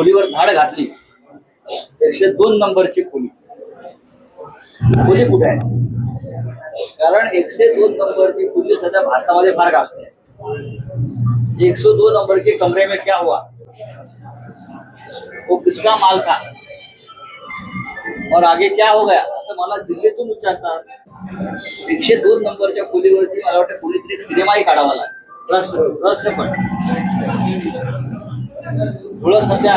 खोलीवर धाड घातली. एकशे दोन नंबरची खोली. खोली कुठे आहे? कारण एकशे दोन नंबरची खोली सध्या भारतामध्ये फार गाजते एक दोन दो नंबर के कमरे में क्या हुआ? वो किसका माल था? और आगे क्या हो गया? असं मला दिल्लीतून विचारतात. एकशे दोन नंबरच्या खोलीवरती मला वाटतं कोणीतरी एक सिनेमाही काढावा लागेल. ट्रस्ट ट्रस्ट पण पण सध्या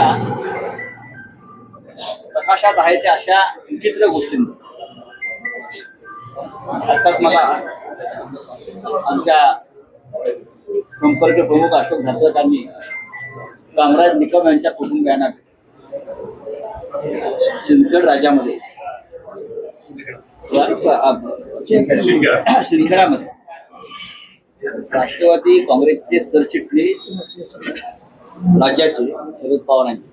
प्रकाशात आहे त्या अशा विचित्र गोष्टी आताच मला आमच्या संपर्क प्रमुख अशोक झारकरांनी कामराज निकम यांच्या कुटुंबियांना सिंदखेड राज्यामध्ये सिंदखेडामध्ये राष्ट्रवादी काँग्रेसचे सरचिटणीस राज्याचे शरद पवारांचे.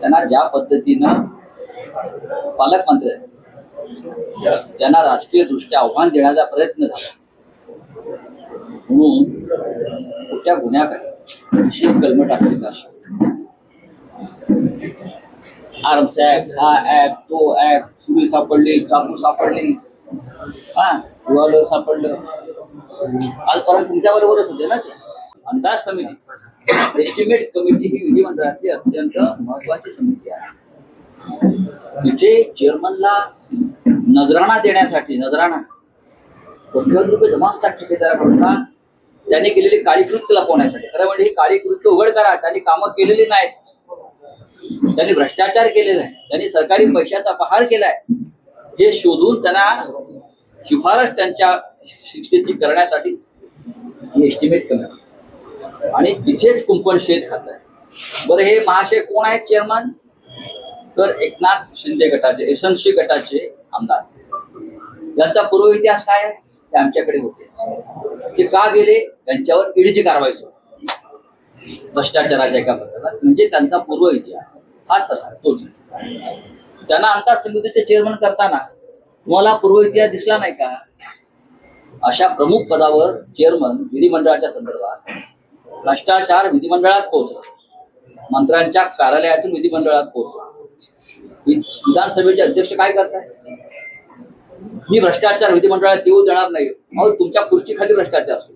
त्यांना ज्या पद्धतीनं पालकमंत्री त्यांना राजकीय दृष्ट्या आव्हान देण्याचा प्रयत्न झाला म्हणून कुठल्या गुन्ह्याकडे विशेष कलम टाकली का? आर्म्स ऍक्ट हा ऍक्ट तो ऍक्ट सुरी सापडली चाकू सापडली हा रिव्हॉल्वर सापडलं. आज परत तुमच्या बरोबरच होते ना ते? अंदाज समिती. एस्टिमेट कमिटी ही विधिमंडळातली अत्यंत महत्वाची समिती आहे. म्हणजे चेअरमनला नजराणा देण्यासाठी नजराणा. कोट्यवधी रुपये जमाचा ठेकेदाराकडून त्यांनी केलेली काळी कृत्य लपवण्यासाठी. खरं म्हणजे ही काळी कृत्य उघड करा त्यांनी कामं केलेली नाहीत. त्यांनी भ्रष्टाचार केलेला आहे. त्यांनी सरकारी पैशाचा पहार केलाय. हे शोधून त्यांना शिफारस त्यांच्या शिक्षेची करण्यासाठी ही एस्टिमेट करणार आणि तिथेच कुंपण शेत खात आहे. बरं हे महाशय कोण आहेत चेअरमन तर एकनाथ शिंदे गटाचे एसएनसी गटाचे आमदार. यांचा पूर्व इतिहास काय आहे? ते आमच्याकडे होते. ते का गेले? त्यांच्यावर ईडीची कारवाई सुरू. भ्रष्टाचाराच्या एका प्रकरणात. म्हणजे त्यांचा पूर्व इतिहास हाच तसा तोच त्यांना अंदाज समितीचे चेअरमन करताना तुम्हाला पूर्व इतिहास दिसला नाही का? अशा प्रमुख पदावर चेअरमन विधिमंडळाच्या संदर्भात भ्रष्टाचार विधिमंडळात पोहोचला. मंत्र्यांच्या कार्यालयातून विधिमंडळात पोहोचला. वि- विधानसभेचे अध्यक्ष काय करताय? मी भ्रष्टाचार विधिमंडळात येऊ देणार नाही. मग तुमच्या खुर्ची खाली भ्रष्टाचार असतो.